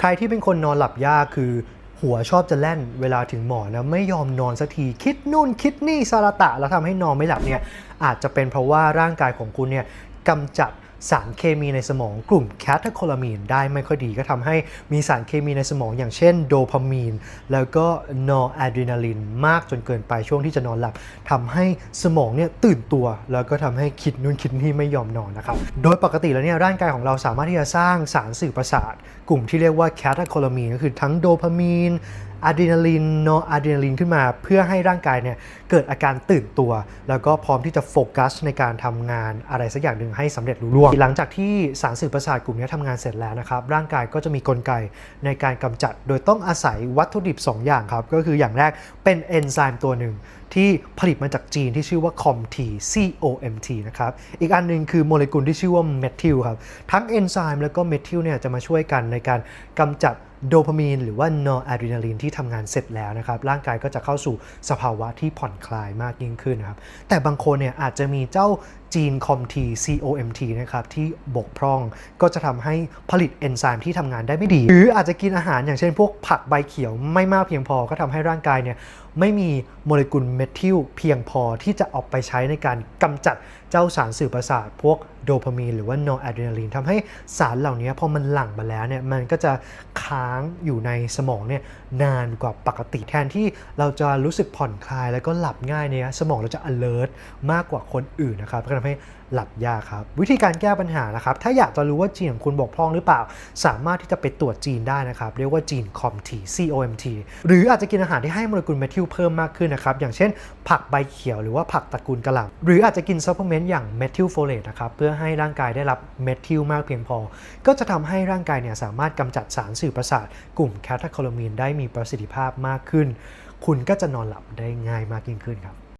ใครที่เป็นคนนอนหลับยากคือหัวชอบจะแล่นเวลาถึงหมอนะไม่ยอมนอนสักทีคิดนู่นคิดนี่สารตะ แล้วทำให้นอนไม่หลับเนี่ยอาจจะเป็นเพราะว่าร่างกายของคุณเนี่ยกำจัด สารเคมีในสมองกลุ่มแคทโคลามีนได้ไม่ค่อยดีก็ทำให้มีสารเคมีในสมองอย่างเช่นโดพามีน แล้วก็นอร์อะดรีนาลินมากจนเกินไปช่วงที่จะนอนหลับทำให้สมองเนี่ยตื่นตัว แล้วก็ทำให้คิดนู่นคิดนี่ไม่ยอมนอนนะครับ โดยปกติแล้วเนี่ยร่างกายของเราสามารถที่จะสร้างสารสื่อประสาท กลุ่มที่เรียกว่าแคทโคลามีนก็คือทั้งโดพามีนอะดรีนาลินนอร์อะดรีนาลินขึ้นมาเพื่อให้ร่างกายเนี่ยเกิดอาการตื่นตัว แล้วก็พร้อมที่จะโฟกัสในการทำงานอะไรสักอย่างหนึ่งให้สำเร็จรุ่ร่วงหลังจากที่สารสื่อประสาทกลุ่มนี้ทำงานเสร็จแล้วนะครับ ร่างกายก็จะมีกลไกในการกำจัด โดยต้องอาศัยวัตถุดิบ 2 อย่างครับ ก็คืออย่างแรกเป็นเอนไซม์ตัวหนึ่งที่ผลิตมาจากจีนที่ชื่อว่า COMT COMT นะครับ อีกอันหนึงคือโมเลกุลที่ชื่อว่าเมทิลครับ ทั้งเอนไซม์แล้วก็เมทิลเนี่ยจะมาช่วยกันในการกำจัด โดพามีนหรือว่านอร์อะดรีนาลีนที่ทำงานเสร็จแล้วนะครับ ร่างกายก็จะเข้าสู่สภาวะที่ผ่อนคลายมากยิ่งขึ้นนะครับ แต่บางคนเนี่ยอาจจะมีเจ้าจีนคอมที COMT นะครับที่บกพร่องก็จะทำให้ผลิตเอนไซม์ที่ทำงานได้ไม่ดี หรืออาจจะกินอาหารอย่างเช่นพวกผักใบเขียวไม่มากเพียงพอก็ทำให้ร่างกายเนี่ย ไม่มีโมเลกุลเมทิลเพียงพอที่จะออกไปใช้ในการกำจัดเจ้าสารสื่อประสาทพวกโดพามีนหรือว่านอร์อะดรีนาลินทำให้สารเหล่านี้พอมันหลั่งมาแล้วเนี่ยมันก็จะค้างอยู่ในสมองเนี่ยนานกว่าปกติแทนที่เราจะรู้สึกผ่อนคลายแล้วก็หลับง่ายเนี่ยสมองเราจะ alert มากกว่าคนอื่นนะครับก็ทำให้หลับยากครับ วิธีการแก้ปัญหานะครับ ถ้าอยากจะรู้ว่าจีนของคุณบกพร่องหรือเปล่า สามารถที่จะไปตรวจจีนได้นะครับ เรียกว่าจีน COMT COMT หรืออาจจะกินอาหารที่ให้โมเลกุลเมทิลเพิ่มมากขึ้นนะครับ อย่างเช่น ผักใบเขียวหรือว่าผักตระกูลกะหล่ำหรืออาจจะกินซัพพลีเมนต์อย่างเมทิลโฟเลตนะครับ เพื่อให้ร่างกายได้รับเมทิลมากเพียงพอ ก็จะทำให้ร่างกายเนี่ยสามารถกำจัดสารสื่อประสาท กลุ่มแคทโคลามีนได้มีประสิทธิภาพมากขึ้น คุณก็จะนอนหลับได้ง่ายมากยิ่งขึ้นครับ